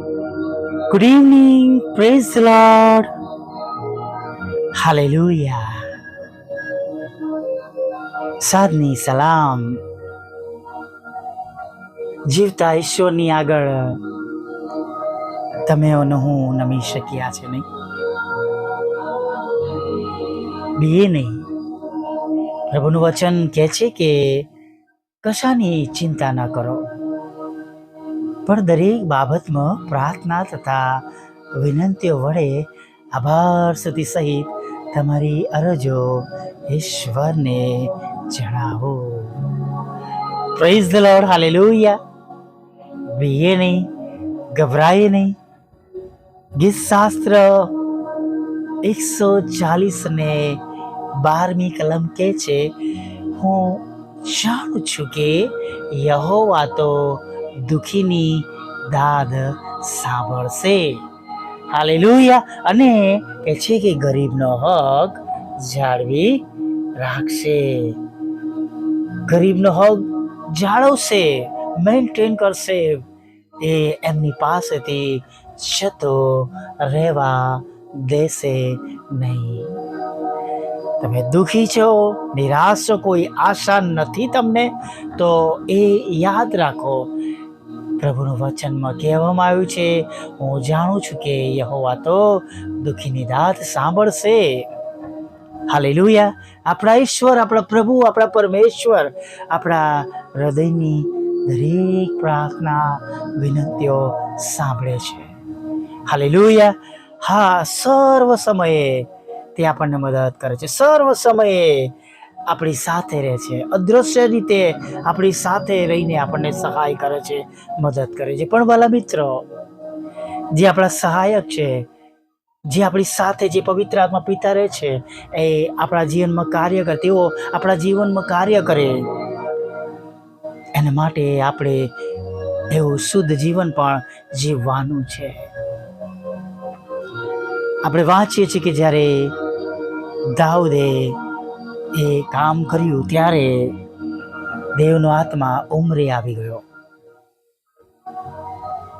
Good evening, praise the Lord. Hallelujah. સાધની સલામ જીવતા ઈશ્વરની આગળ તમે અને હું નમી શક્યા છે નહીં બીએ નહીં પ્રભુનું વચન કહે છે કે કશાની ચિંતા ન કરો પણ દરેક બાબતમાં પ્રાર્થના તથા વિનંતીઓ વડે આભાર સુધી સહિત તમારી અરજો ઈશ્વરને જણાવો. પ્રેઝ ધ લોર્ડ હાલેલુયા બીએ નહીં, ગભરાઈએ નહીં. ગીત શાસ્ત્ર એકસો ચાલીસ ને બારમી કલમ કે છે, હું જાણું છું કે યહોવા તો દુખીની દાદ સાંભળશે. હાલેલુયા. અને કે છે કે ગરીબનો હક જાળવી રાખશે. ગરીબનો હક જાળવશે મેન્ટેન કરશે. એ એમની પાસેથી જતો રહેવા દેશે નહીં. તમે દુઃખી છો, નિરાશ છો, કોઈ આશા નથી તમને, તો એ યાદ રાખો પ્રભુનું વચનમાં કહેવામાં આવ્યું છે, હું જાણું છું કે યહોવા તો દુઃખીની દાત સાંભળશે. હાલે લુયા આપણા ઈશ્વર, આપણા પ્રભુ, આપણા પરમેશ્વર, આપણા હૃદયની દરેક પ્રાર્થના, વિનંતીઓ સાંભળે છે. હાલે લુયા હા, સર્વ સમયે તે આપણને મદદ કરે છે. સર્વ સમયે આપણી સાથે રહે છે. અદૃશ્ય રીતે આપણી સાથે રહીને આપણને સહાય કરે છે, મદદ કરે છે. પણ વાલા મિત્રો, જે આપણા સહાયક છે, જે આપણી સાથે જે પવિત્ર આત્મા પિતા રહે છે, એ આપણા જીવનમાં કાર્ય કરે, તેઓ આપણા જીવનમાં કાર્ય કરે. એના માટે આપણે એવું શુદ્ધ જીવન પણ જીવવાનું છે. આપણે વાંચીએ છીએ કે જ્યારે દાઉદે એ કામ કર્યું ત્યારે દેવનો આત્મા ઉમરે આવી ગયો.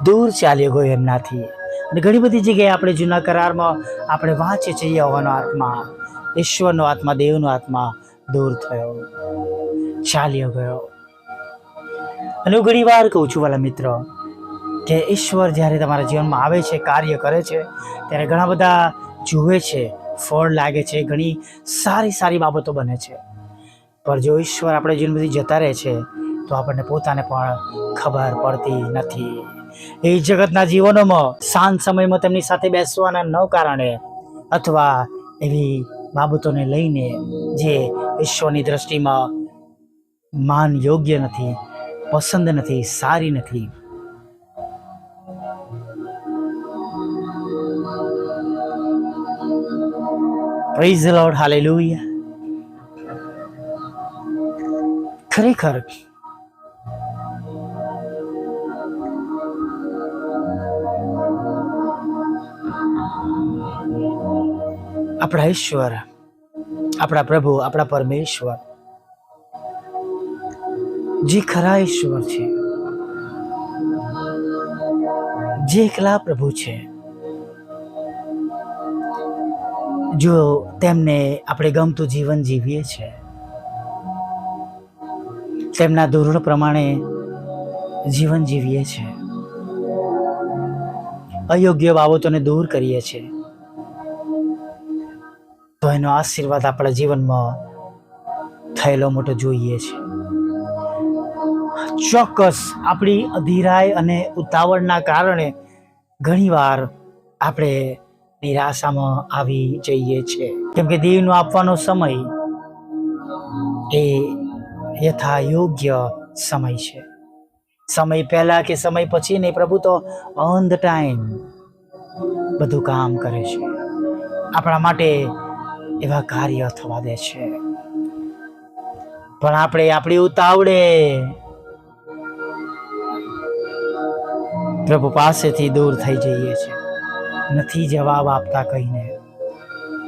દૂર ચાલ્યો ગયો એમનાથી. અને ઘણી બધી જગ્યાએ આપણે જૂના કરારમાં આપણે વાંચે છે યહોવાનો આત્મા. ઈશ્વરનો આત્મા, દેવનો આત્મા દૂર થયો. ચાલ્યો ગયો. અને હું ઘણી વાર કહું છું વાલા મિત્રો, કે ઈશ્વર જ્યારે તમારા જીવનમાં આવે છે, કાર્ય કરે છે, ત્યારે ઘણા બધા જુએ છે ફળ લાગે છે, ઘણી સારી સારી બાબતો બને છે. પણ જો ઈશ્વર આપણે જીવનમાંથી જતા રહે છે, તો આપણને પોતાને પણ ખબર પડતી નથી. એ જગતના જીવનોમાં શાંત સમયમાં તેમની સાથે બેસવાના ન કારણે અથવા એવી બાબતોને લઈને જે ઈશ્વરની દ્રષ્ટિમાં માન યોગ્ય નથી, પસંદ નથી, સારી નથી પ્રેઝ લોર્ડ હાલેલુયા ખરેખર આપણા ઈશ્વર આપણા પ્રભુ આપણા પરમેશ્વર જે ખરા ઈશ્વર છે જે એકલા પ્રભુ છે જો તેમને આપણે ગમતું જીવન જીવીએ છીએ, તેમના ધોરણ પ્રમાણે જીવન જીવીએ છીએ, અયોગ્ય બાબતોને દૂર કરીએ છીએ, તો એનો આશીર્વાદ આપણા જીવનમાં થયેલો મોટો જોઈએ છે. ચોક્કસ આપણી અધીરાય અને ઉતાવળના કારણે ઘણીવાર આપણે નિરાશામાં આવી જઈએ છીએ કેમ કે દેવનો આપવાનો સમય એ યથા યોગ્ય સમય છે. સમય પહેલા કે સમય પછી નહીં, પ્રભુ તો ઓન ધ ટાઈમ બધું કામ કરે છે. આપણા માટે એવા કાર્ય થવા દે છે. પણ આપણે આપણી ઉતાવળે પ્રભુ પાસેથી દૂર થઈ જઈએ છીએ. નથી જવાબ આપતા કહીને.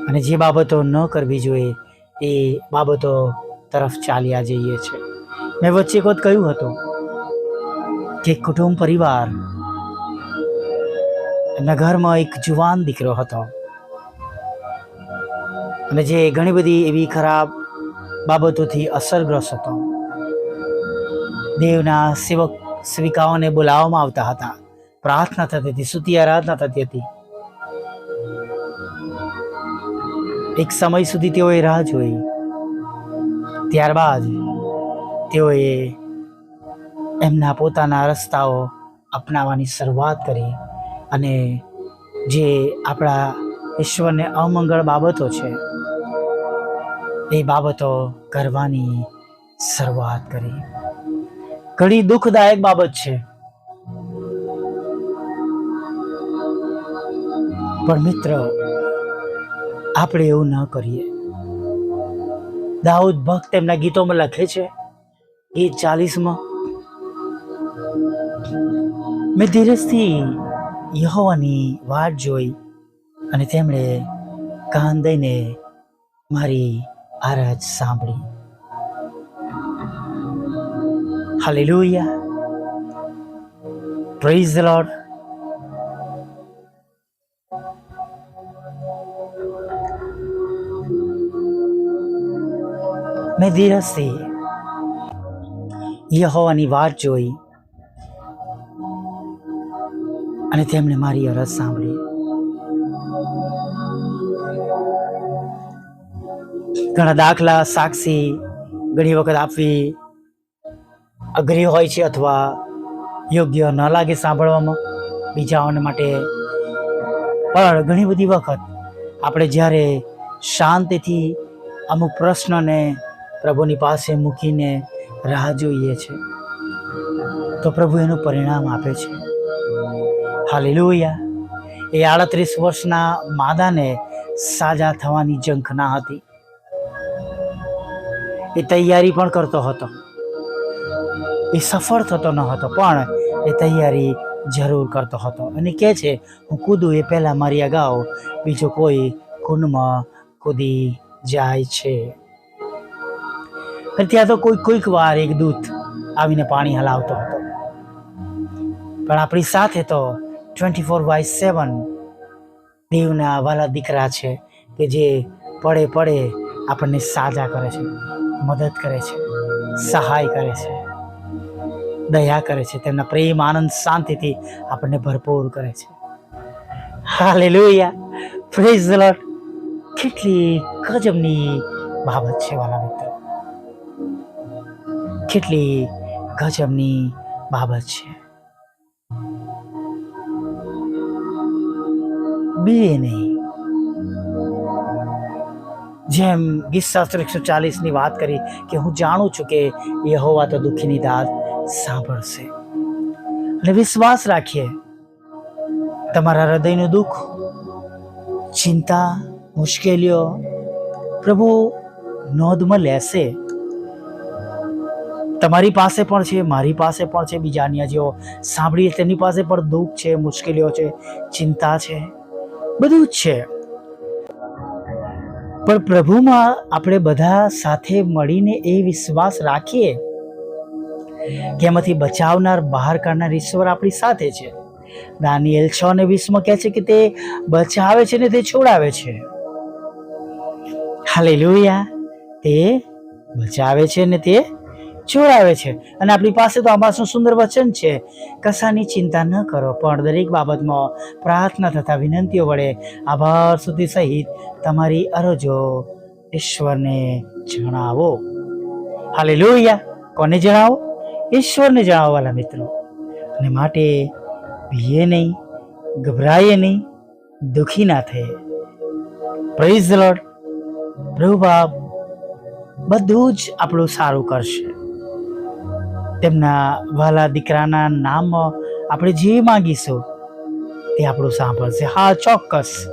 અને જે બાબતો ન કરવી જોઈએ, એ બાબતો તરફ ચાલ્યા જઈએ છે. મેં વચ્ચે એક વખત કહ્યું હતું કે કુટુંબ પરિવાર, એમના ઘરમાં એક જુવાન દીકરો હતો. અને જે ઘણી બધી એવી ખરાબ બાબતોથી અસરગ્રસ્ત હતો. દેવના સેવક, સેવિકાઓને બોલાવવામાં આવતા હતા. પ્રાર્થના થતી હતી સ્તુતિ આરાધના થતી હતી. એક સમય સુધી તેઓએ રાહ જોઈ. ત્યારબાદ તેઓએ એમના પોતાના રસ્તાઓ અપનાવવાની શરૂઆત કરી અને જે આપણા ઈશ્વરને અમંગળ બાબતો છે, એ બાબતો કરવાની શરૂઆત કરી. ઘણી દુઃખદાયક બાબત છે. પણ મિત્ર આપણે એવું ન કરીએ. દાઉદ ભક્ત એમના ગીતોમાં લખે છે ગીત ચાલીસમાં. મેં ધીરજથી યહોવાની વાટ જોઈ અને તેમણે કાન દઈને મારી આરાજ સાંભળી. હાલેલુયા પ્રેઝ ધ લોર્ડ મેં ધીરજથી યહોવાની વાત જોઈ અને તેમણે મારી અરજ સાંભળી. ઘણા દાખલા સાક્ષી ઘણી વખત આપવી અઘરી હોય છે અથવા યોગ્ય ન લાગે સાંભળવામાં. બીજાઓને માટે પણ ઘણી બધી વખત આપણે જ્યારે શાંતિથી અમુક પ્રશ્નને પ્રભુની પાસે મૂકીને રાહ જોઈએ છે. તો પ્રભુ એનું પરિણામ આપે છે. હાલેલુયા. એ આડત્રીસ વર્ષના માદાને સાજા થવાની ઝંખના હતી. એ તૈયારી પણ કરતો હતો. એ સફળ થતો ન હતો, પણ એ તૈયારી જરૂર કરતો હતો. અને કહે છે, હું કૂદું એ પહેલાં મારી અગાઉ, બીજો કોઈ કુંડમાં કૂદી જાય છે. અને ત્યાં તો કોઈ કોઈક વાર એક દૂત આવીને પાણી હલાવતો હતો. પણ આપણી સાથે તો ટ્વેન્ટી ફોર બાય સેવન દેવના વાલા દીકરા છે કે જે પડે પડે આપણને સાજા કરે છે, મદદ કરે છે, સહાય કરે છે, દયા કરે છે, તેમના પ્રેમ, આનંદ, શાંતિથી આપણને ભરપૂર કરે છે. હાલેલુયા. પ્રેઝ ધ લોર્ડ કેટલી ગજબની બાબત છે વાલા મિત્રો. કેટલી ગજબની બાબત છે. બીએ નહીં. જેમ ગીતશાસ્ત્ર એકસો ચાલીસની વાત કરી કે હું જાણું છું કે યહોવા તો દુઃખીની દાદ સાંભળશે. અને વિશ્વાસ રાખીએ, તમારા હૃદયનું દુઃખ, ચિંતા, મુશ્કેલીઓ પ્રભુ નોંધમાં લેશે. તમારી પાસે પણ છે, મારી પાસે પણ છે, બીજા અન્ય જેઓ સાંભળીએ તેની પાસે પણ દુઃખ છે, મુશ્કેલીઓ છે, ચિંતા છે, બધું જ છે. પણ પ્રભુમાં આપણે બધા સાથે મળીને એ વિશ્વાસ રાખીએ કે એમાંથી બચાવનાર, બહાર કાઢનાર ઈશ્વર આપણી સાથે છે. દાનિયેલ છ અને વીસમાં કહે છે કે તે બચાવે છે ને તે છોડાવે છે. હાલેલુયા. તે બચાવે છે ને તે છોડાવે છે. અને આપણી પાસે તો આમાં સુંદર વચન છે. કશાની ચિંતા ન કરો, પણ દરેક બાબતમાં પ્રાર્થના તથા વિનંતીઓ વડે આભાર સુધી સહિત તમારી અરજો ઈશ્વરને જણાવો. હાલે કોને જણાવો? ઈશ્વરને જણાવવાના મિત્રો. અને માટે ભીએ નહીં, ગભરાઈએ નહીં, દુઃખી ના થઈએ. પ્રેઝ લોર્ડ પ્રભુ બધું જ આપણું સારું કરશે. તેમના વાલા દીકરાના નામ આપણે જે માંગીશું તે આપણું સાંભળશે. હા, ચોક્કસ.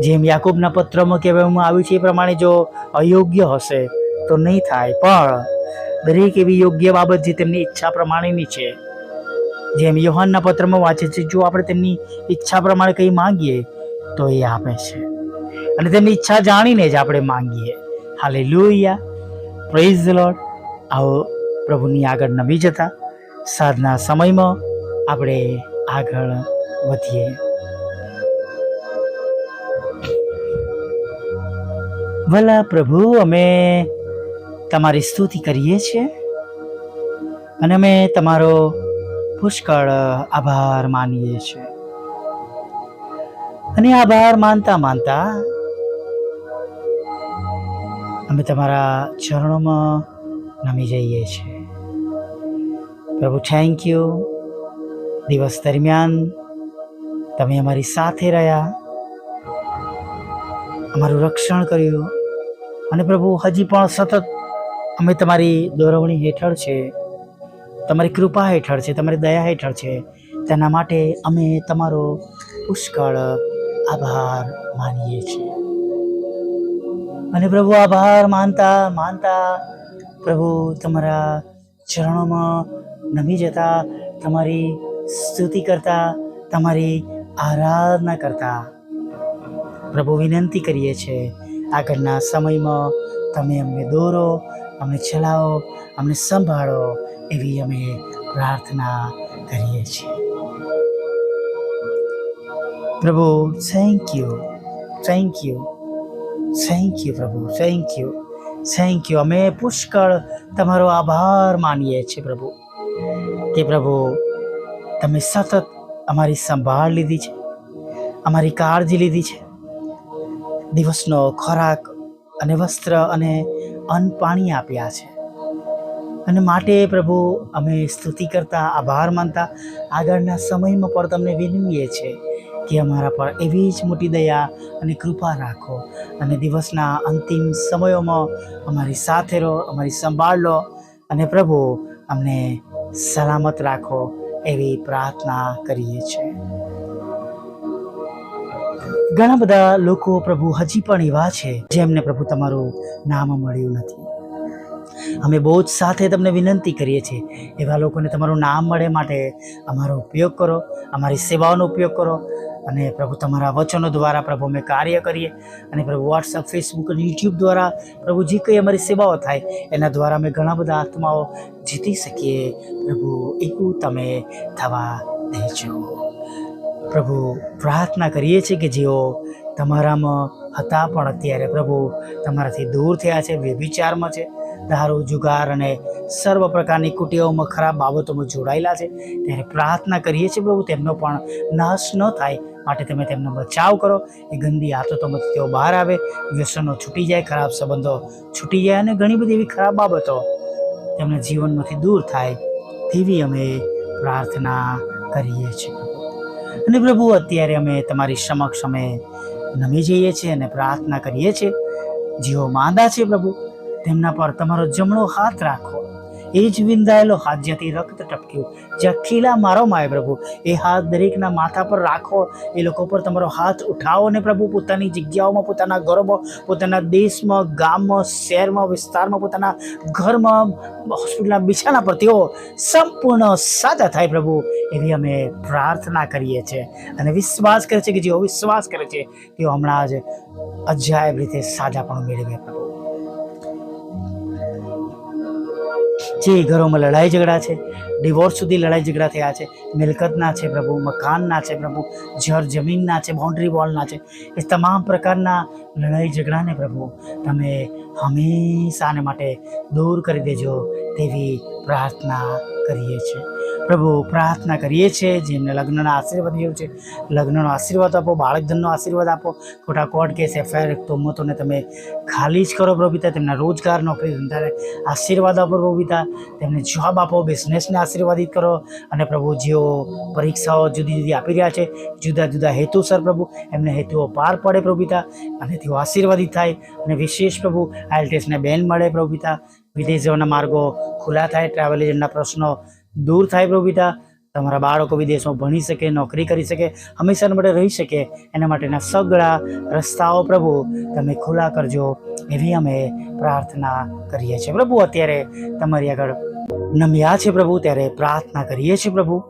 જેમ યાકૂબના પત્રમાં કહેવામાં આવ્યું છે એ પ્રમાણે જો અયોગ્ય હશે તો નહીં થાય. પણ દરેક એવી યોગ્ય બાબત જે તેમની ઈચ્છા પ્રમાણેની છે. જેમ યોહાનના પત્રમાં વાંચે છે, જો આપણે તેમની ઈચ્છા પ્રમાણે કંઈ માંગીએ તો એ આપે છે. અને તેમની ઈચ્છા જાણીને જ આપણે માંગીએ. હાલે લોહિયા પ્રેઝ લોડ આવો પ્રભુની આગળ નમી જતા સાધના સમયમાં આપણે આગળ વધીએ. ભલા પ્રભુ, અમે તમારી સ્તુતિ કરીએ છીએ અને અમે તમારો પુષ્કળ આભાર માનીએ છીએ. અને આભાર માનતા માનતા અમે તમારા ચરણોમાં નમી જઈએ છીએ. પ્રભુ થેન્ક યુ દિવસ દરમિયાન તમે અમારી સાથે રહ્યા. અમારું રક્ષણ કર્યું. અને પ્રભુ, હજી પણ સતત અમે તમારી દોરવણી હેઠળ છે. તમારી કૃપા હેઠળ છે, તમારી દયા હેઠળ છે. તેના માટે અમે તમારો પુષ્કળ આભાર માનીએ છીએ. અને પ્રભુ, આભાર માનતા માનતા પ્રભુ, તમારા ચરણોમાં નમી જતા, તમારી સ્તુતિ કરતા, તમારી આરાધના કરતા. પ્રભુ, વિનંતી કરીએ છીએ આગળના સમયમાં તમે અમને દોરો, અમને ચલાવો, અમને સંભાળો એવી અમે પ્રાર્થના કરીએ છીએ. પ્રભુ thank you thank you thank you પ્રભુ થેન્ક યુ થેન્ક યુ અમે પુષ્કળ તમારો આભાર માનીએ છીએ પ્રભુ. કે પ્રભુ, તમે સતત અમારી સંભાળ લીધી છે. અમારી કાળજી લીધી છે. દિવસનો ખોરાક અને વસ્ત્ર અને અન્ન પાણી આપ્યા છે. અને માટે પ્રભુ, અમે સ્તુતિ કરતા, આભાર માનતા, આગળના સમયમાં પણ તમને વિનવીએ છીએ. કે અમારા પર એવી જ મોટી દયા અને કૃપા રાખો. અને દિવસના અંતિમ સમયોમાં અમારી સાથે રહો, અમારી સંભાળ લો અને પ્રભુ, અમને સલામત રાખો એવી પ્રાર્થના કરીએ છીએ. ઘણા બધા લોકો પ્રભુ હજી પણ એવા છે જેમને પ્રભુ તમારું નામ મળ્યું નથી. અમે બહુ જ સાથે તમને વિનંતી કરીએ છીએ, એવા લોકોને તમારું નામ મળે માટે અમારો ઉપયોગ કરો, અમારી સેવાઓનો ઉપયોગ કરો અને પ્રભુ તમારા વચનો દ્વારા પ્રભુ અમે કાર્ય કરીએ અને પ્રભુ વોટ્સઅપ ફેસબુક અને યુટ્યુબ દ્વારા પ્રભુ જે કંઈ અમારી સેવાઓ થાય એના દ્વારા અમે ઘણા બધા આત્માઓ જીતી શકીએ. પ્રભુ એવું તમે થવા દેજો. પ્રભુ, પ્રાર્થના કરીએ છીએ કે જેઓ તમારામાં હતા પણ અત્યારે પ્રભુ તમારાથી દૂર થયા છે, વ્યભિચારમાં છે દારૂ જુગાર અને સર્વ પ્રકારની કુટીઓમાં ખરાબ બાબતોમાં જોડાયેલા છે, ત્યારે પ્રાર્થના કરીએ છીએ પ્રભુ, તેમનો પણ નાશ ન થાય. માટે તમે તેમનો બચાવ કરો. એ ગંદી આદતોમાંથી તેઓ બહાર આવે, વ્યસનો છૂટી જાય, ખરાબ સંબંધો છૂટી જાય અને ઘણી બધી એવી ખરાબ બાબતો તેમના જીવનમાંથી દૂર થાય તેવી અમે પ્રાર્થના કરીએ છીએ અને પ્રભુ, અત્યારે અમે તમારી સમક્ષ અમે નમી જઈએ છીએ અને પ્રાર્થના કરીએ છીએ. જેઓ માંદા છે પ્રભુ. તેમના પર તમારો જમણો હાથ રાખો. એ જ વિંધાયેલો હાથ જ્યાંથી રક્ત ટપક્યું. જ્યાં ખીલા મારો માય પ્રભુ, એ હાથ દરેકના માથા પર રાખો. એ લોકો પર તમારો હાથ ઉઠાવો ને પ્રભુ, પોતાની જગ્યાઓમાં, પોતાના ઘરોમાં, પોતાના દેશમાં, ગામમાં, શહેરમાં, વિસ્તારમાં, પોતાના ઘરમાં, હોસ્પિટલના બિછાના પર તેઓ સંપૂર્ણ સાજા થાય પ્રભુ, એવી અમે પ્રાર્થના કરીએ છીએ અને વિશ્વાસ કરે છે કે જેઓ વિશ્વાસ કરે છે, તેઓ હમણાં જ અજાયબ રીતે સાજા પણ મેળવે પ્રભુ. જે ઘરોમાં લડાઈ ઝઘડા છે, ડિવોર્સ સુધી લડાઈ ઝઘડા થયા છે, મિલકતના છે પ્રભુ, મકાનના છે પ્રભુ જર જમીનના છે બાઉન્ડ્રી વોલના છે, એ તમામ પ્રકારના લડાઈ ઝઘડાને પ્રભુ તમે હંમેશાને માટે દૂર કરી દેજો તેવી પ્રાર્થના કરીએ છીએ. પ્રભુ પ્રાર્થના કરીએ છીએ, જેમને લગ્નના આશીર્વાદ જેવું છે. લગ્નનો આશીર્વાદ આપો, બાળકધનનો આશીર્વાદ આપો. ખોટા કોર્ટ કેસ એફઆઈઆર તોમતોને તમે ખાલી જ કરો પ્રભુ તેમના રોજગાર નોકરી ધંધાને આશીર્વાદ આપો પ્રભુ તેમને જોબ આપો બિઝનેસને આશીર્વાદિત કરો. અને પ્રભુ જેઓ પરીક્ષાઓ જુદી જુદી આપી રહ્યા છે, જુદા જુદા હેતુસર પ્રભુ, એમને હેતુઓ પાર પડે પ્રભુ અને તેઓ આશીર્વાદિત થાય. અને વિશેષ પ્રભુ આઇલટેસ્ટને બેન મળે પ્રભુ પિતા. વિદેશ જવાના માર્ગો ખુલ્લા થાય ટ્રાવેલ એજન્ટના પ્રશ્નો દૂર થાય પ્રભુ તમારા બાળકો વિદેશમાં ભણી શકે, નોકરી કરી શકે, હંમેશા માટે રહી શકે. એના માટેના સગળા, રસ્તાઓ પ્રભુ, તમે ખુલ્લા કરજો. એવી અમે પ્રાર્થના કરીએ છીએ. પ્રભુ, અત્યારે તમારી આગળ નમ્યા છે પ્રભુ, ત્યારે પ્રાર્થના કરીએ છીએ પ્રભુ.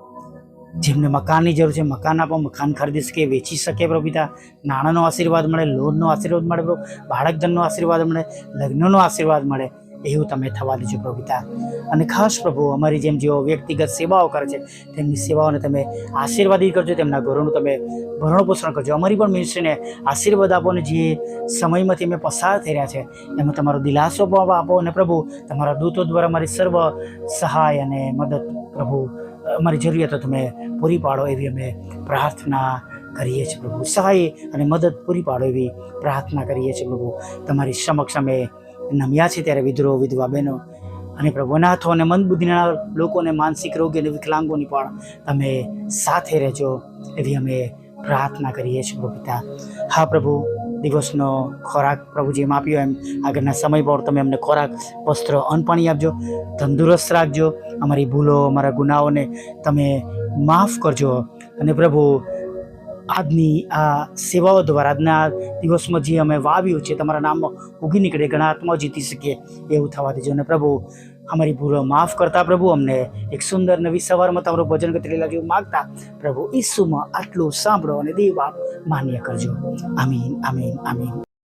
જેમને મકાનની જરૂર છે, મકાન આપો, મકાન ખરીદી શકે, વેચી શકે પ્રભુ નાણાંનો આશીર્વાદ મળે, લોનનો આશીર્વાદ મળે પ્રભુ. બાળકજનનો આશીર્વાદ મળે, લગ્નનો આશીર્વાદ મળે. એવું તમે થવા દેજો પ્રભુ અને ખાસ પ્રભુ, અમારી જેમ જેઓ વ્યક્તિગત સેવાઓ કરે છે, તેમની સેવાઓને તમે આશીર્વાદિત કરજો, તેમના ઘરોનું તમે ભરણ પોષણ કરજો. અમારી પણ મિનિસ્ટ્રીને આશીર્વાદ આપો અને જે સમયમાંથી અમે પસાર થઈ રહ્યા છે, એમાં તમારો દિલાસો આપો અને પ્રભુ, તમારા દૂતો દ્વારા અમારી સર્વ સહાય અને મદદ પ્રભુ, અમારી જરૂરિયાતો તમે પૂરી પાડો એવી અમે પ્રાર્થના કરીએ છીએ પ્રભુ. સહાય અને મદદ પૂરી પાડો એવી પ્રાર્થના કરીએ છીએ પ્રભુ. તમારી સમક્ષ અમે નમ્યા છે ત્યારે વિદ્રોહ, વિધવા બહેનો અને પ્રભુ અનાથો અને મંદબુદ્ધિના લોકોને માનસિક રોગી અને વિકલાંગોની પણ તમે સાથે રહેજો એવી અમે પ્રાર્થના કરીએ છીએ, પ્રભુ પિતા. હા, પ્રભુ, દિવસનો ખોરાક પ્રભુ જેમ આપ્યો એમ. આગળના સમય પર તમે અમને ખોરાક, વસ્ત્ર, અન્ન પાણી આપજો. તંદુરસ્ત રાખજો. અમારી ભૂલો, અમારા ગુનાઓને તમે માફ કરજો. અને પ્રભુ આજની આ સેવાઓ દ્વારા, આજના દિવસમાં જે અમે વાવ્યું છે, તમારા નામમાં ઉગી નીકળે, ઘણા આત્માઓ જીતી શકીએ એવું થવા દેજો. અને પ્રભુ, અમારી ભૂલો માફ કરતા પ્રભુ, અમને એક સુંદર નવી સવારમાં તમારું ભજન કરી જેવું માગતા પ્રભુ, ઈસુમાં આટલું સાંભળો અને દેવ માન્ય કરજો. આમીન આમીન આમીન.